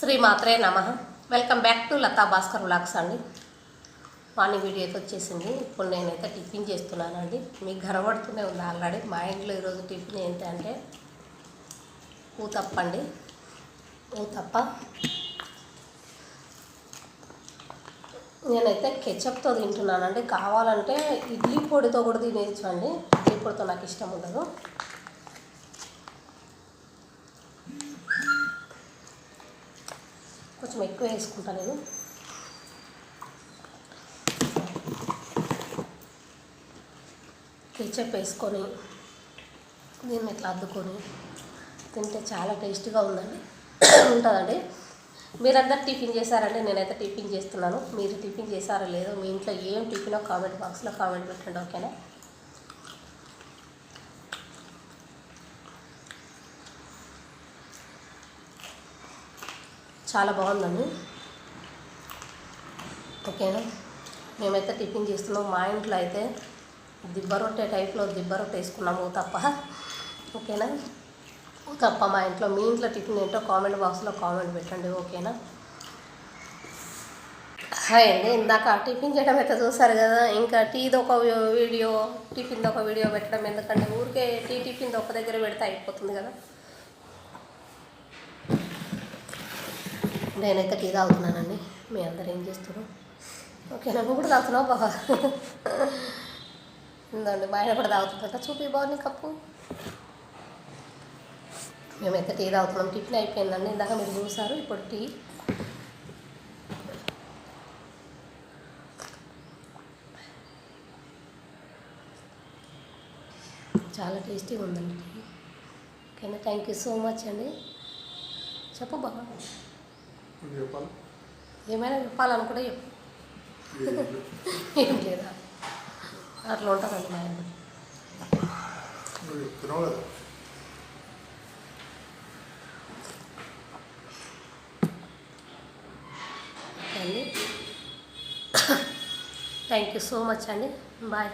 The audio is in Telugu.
శ్రీ మాత్రే నమ. Welcome back to Latha Bhaskar vlogs అండి. మార్నింగ్ వీడియో అయితే వచ్చేసింది. ఇప్పుడు నేనైతే టిఫిన్ చేస్తున్నానండి. మీకు కనబడుతూనే ఉంది ఆల్రెడీ. మా ఇంట్లో ఈరోజు టిఫిన్ ఏంటంటే ఊతప్ప అండి ఊతప్ప. నేనైతే కెచప్తో తింటున్నానండి. కావాలంటే ఇడ్లీ పొడితో కూడా తినేయచ్చు అండి ఇడ్లీ పొడితో నాకు ఇష్టం ఉండదు. కొంచెం ఎక్కువ వేసుకుంటా నేను. కెచప్ వేసుకొని దీన్ని ఇట్లా అద్దుకొని తింటే చాలా టేస్టీగా ఉందండి. ఉంటుందండి. మీరందరు టిఫిన్ చేశారంటే నేనైతే టిఫిన్ చేస్తున్నాను. మీరు టిఫిన్ చేశారో లేదో మీ ఇంట్లో ఏం టిఫినో కామెంట్ బాక్స్లో కామెంట్ పెట్టండి ఓకేనా? చాలా బాగుందండి. ఓకేనా? మేమైతే టిఫిన్ చేస్తున్నాం. మా ఇంట్లో అయితే దిబ్బ రొట్టె టైప్లో దిబ్బ రొట్టె వేసుకున్నాము తప్ప. ఓకేనా? తప్ప మా ఇంట్లో మీ ఇంట్లో టిఫిన్ ఏంటో కామెంట్ బాక్స్లో కామెంట్ పెట్టండి. ఓకేనా? హాయ్ అండి. ఇందాక టిఫిన్ చేయడం అయితే చూసారు కదా? ఇంకా టీది ఒక వీడియో టిఫిన్ది ఒక వీడియో పెట్టడం ఎందుకంటే ఊరికే టీ టిఫిన్ది ఒక దగ్గర పెడితే అయిపోతుంది కదా? నేనైతే టీ తాగుతున్నానండి. మీ అందరు ఏం చేస్తారు ఓకేనా నువ్వు కూడా తాగుతున్నావు బాగా ఉందండి మా ఆయన కూడా తాగుతుందంట. చూపి బాగుంది కప్పు. మేమైతే టీ తాగుతున్నాం. టిఫిన్ అయిపోయిందండి. ఇందాక మీరు చూసారు ఇప్పుడు టీ. చాలా టేస్టీగా ఉందండి ఓకేనా? థ్యాంక్ యూ సో మచ్ అండి. చెప్పు బాగా చెప్పాలి? ఏమైనా చెప్పాలనుకుంటే చెప్పు. ఏం లేదా. అట్లా ఉంటుందండి మా ఆయన చెప్తున్నావు కదా. థ్యాంక్ యూ సో మచ్ అండి. బాయ్